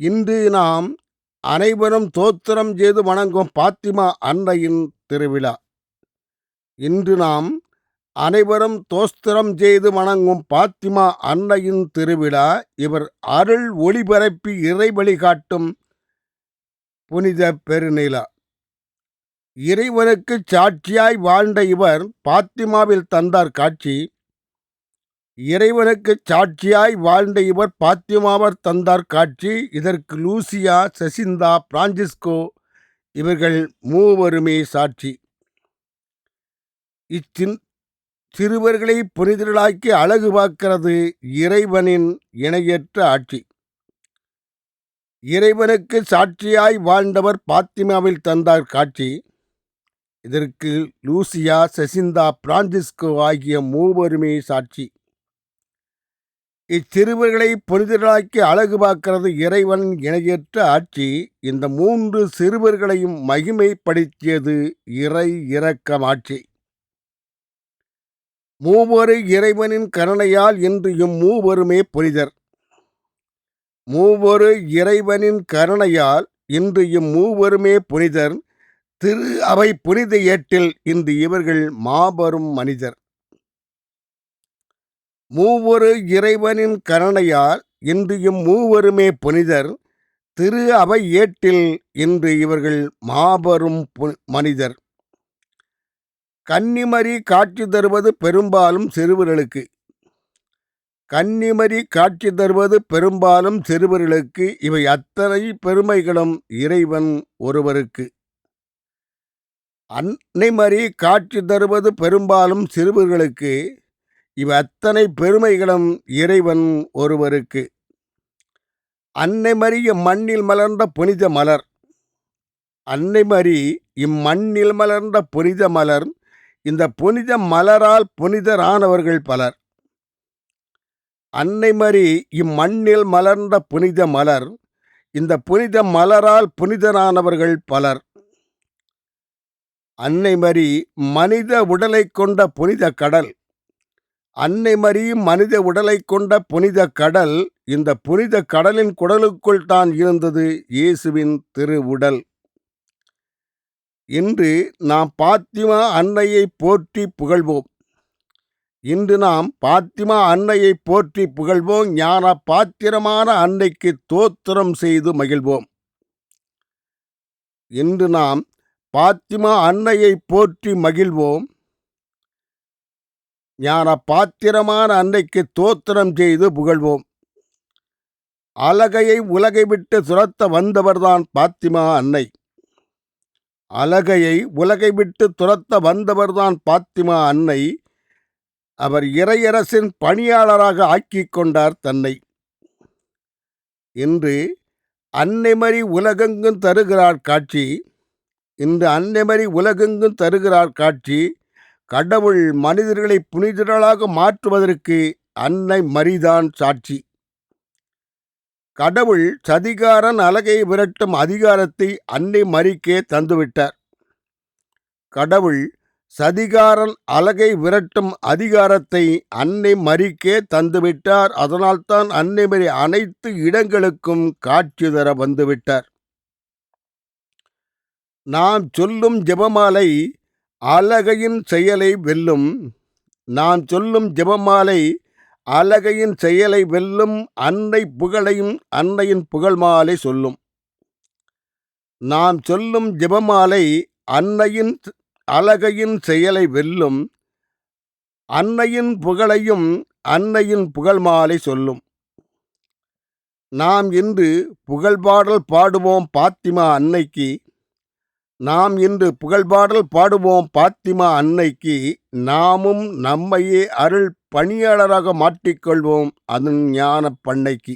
இன்று நாம் அனைவரும் தோத்திரம் செய்து வணங்கும் பாத்திமா அன்னையின் திருவிழா. இன்று நாம் அனைவரும் தோஸ்திரம் செய்து வணங்கும் பாத்திமா அன்னையின் திருவிழா. இவர் அருள் ஒளிபரப்பி இறைவழி காட்டும் புனித பெருநிலா. இறைவனுக்கு சாட்சியாய் வாழ்ந்த இவர் பாத்திமாவில் தந்தார் காட்சி. இறைவனுக்கு சாட்சியாய் வாழ்ந்த இவர் பாத்திமாவர் தந்தார் காட்சி. இதற்கு லூசியா சசிந்தா பிரான்சிஸ்கோ இவர்கள் மூவருமே சாட்சி. இச்சின் சிறுவர்களை புனிதர்களாக்கி அழகு பார்க்கிறது இறைவனின் இணையற்ற ஆட்சி. இறைவனுக்கு சாட்சியாய் வாழ்ந்தவர் பாத்திமாவில் தந்தார் காட்சி. இதற்கு லூசியா சசிந்தா பிரான்சிஸ்கோ ஆகிய மூவருமே சாட்சி. இச்சிறுவர்களை புனிதர்களாக்கி அழகு பார்க்கிறது இறைவனின் இணையற்ற ஆட்சி. இந்த மூன்று சிறுவர்களையும் மகிமைப்படுத்தியது இறை இரக்கமாட்சி மூவரு இறைவனின் கருணையால் இன்று இம்மூவருமே புனிதர். மூவரு இறைவனின் கருணையால் இன்று இம்மூவருமே புனிதர். திரு அவை புனித ஏட்டில் இன்று இவர்கள் மாபெரும் மனிதர். மூவரு இறைவனின் கருணையால் இன்று இம் மூவருமே புனிதர். திரு அவை ஏட்டில் இன்று இவர்கள் மாபெரும் மனிதர். கன்னிமரி காட்சி தருவது பெரும்பாலும் சிறுவர்களுக்கு. கன்னிமரி காட்சி தருவது பெரும்பாலும் சிறுவர்களுக்கு. இவை அத்தனை பெருமைகளும் இறைவன் ஒருவருக்கு. அன்னைமரி காட்சி தருவது பெரும்பாலும் சிறுவர்களுக்கு. இவை அத்தனை பெருமைகளும் இறைவன் ஒருவருக்கு. அன்னை மறிய மண்ணில் மலர்ந்த புனித மலர். அன்னை மறி இம்மண்ணில் மலர்ந்த புனித மலர். இந்த புனித மலரால் புனிதரானவர்கள் பலர். அன்னை மறி இம்மண்ணில் மலர்ந்த புனித மலர். இந்த புனித மலரால் புனிதரானவர்கள் பலர். அன்னை மறி மனித உடலை கொண்ட புனித கடல். அன்னை மரியும் மனித உடலை கொண்ட புனித கடல் இந்த புனித கடலின் குடலுக்குள் தான் இருந்தது இயேசுவின் திரு உடல் இன்று நாம் பாத்திமா அன்னையை போற்றி புகழ்வோம். இன்று நாம் பாத்திமா அன்னையை போற்றி புகழ்வோம். ஞான பாத்திரமான அன்னைக்கு தோத்திரம் செய்து மகிழ்வோம். இன்று நாம் பாத்திமா அன்னையை போற்றி மகிழ்வோம். ஞான பாத்திரமான அன்னைக்கு தோத்திரம் செய்து புகழ்வோம். அலகையை உலகை விட்டு துரத்த வந்தவர்தான் பாத்திமா அன்னை. அலகையை உலகை விட்டு துரத்த வந்தவர்தான் பாத்திமா அன்னை. அவர் இறையரசின் பணியாளராக ஆக்கி கொண்டார் தன்னை. இன்று அன்னைமறி உலகெங்கும் தருகிறார் காட்சி. இன்று அன்னைமறி உலகெங்கும் தருகிறார் காட்சி. கடவுள் மனிதர்களை புனிதர்களாக மாற்றுவதற்கு அன்னை மரிதான் சாட்சி. கடவுள் சதிகாரன் அலகை விரட்டும் அதிகாரத்தை அன்னை மரிக்கே தந்துவிட்டார். கடவுள் சதிகாரன் அலகை விரட்டும் அதிகாரத்தை அன்னை மரிக்கே தந்துவிட்டார். அதனால்தான் அன்னை மரி அனைத்து இடங்களுக்கும் காட்சி தர வந்துவிட்டார். நாம் சொல்லும் ஜெபமாலை அழகையின் செயலை வெல்லும் நாம் சொல்லும் ஜெபமாலை அழகையின் செயலை வெல்லும் அன்னை புகழையும் அன்னையின் புகழ் மாலை சொல்லும். நாம் சொல்லும் ஜெபமாலை அன்னையின் அழகையின் செயலை வெல்லும் அன்னையின் புகழையும் அன்னையின் புகழ் மாலை சொல்லும். நாம் இன்று புகழ்பாடல் பாடுவோம் பாத்திமா அன்னைக்கு. நாம் இன்று புகழ்பாடல் பாடுவோம் பாத்திமா அன்னைக்கு. நாமும் நம்மையே அருள் பணியாளராக மாற்றிக்கொள்வோம் அதன் ஞான பண்ணைக்கு.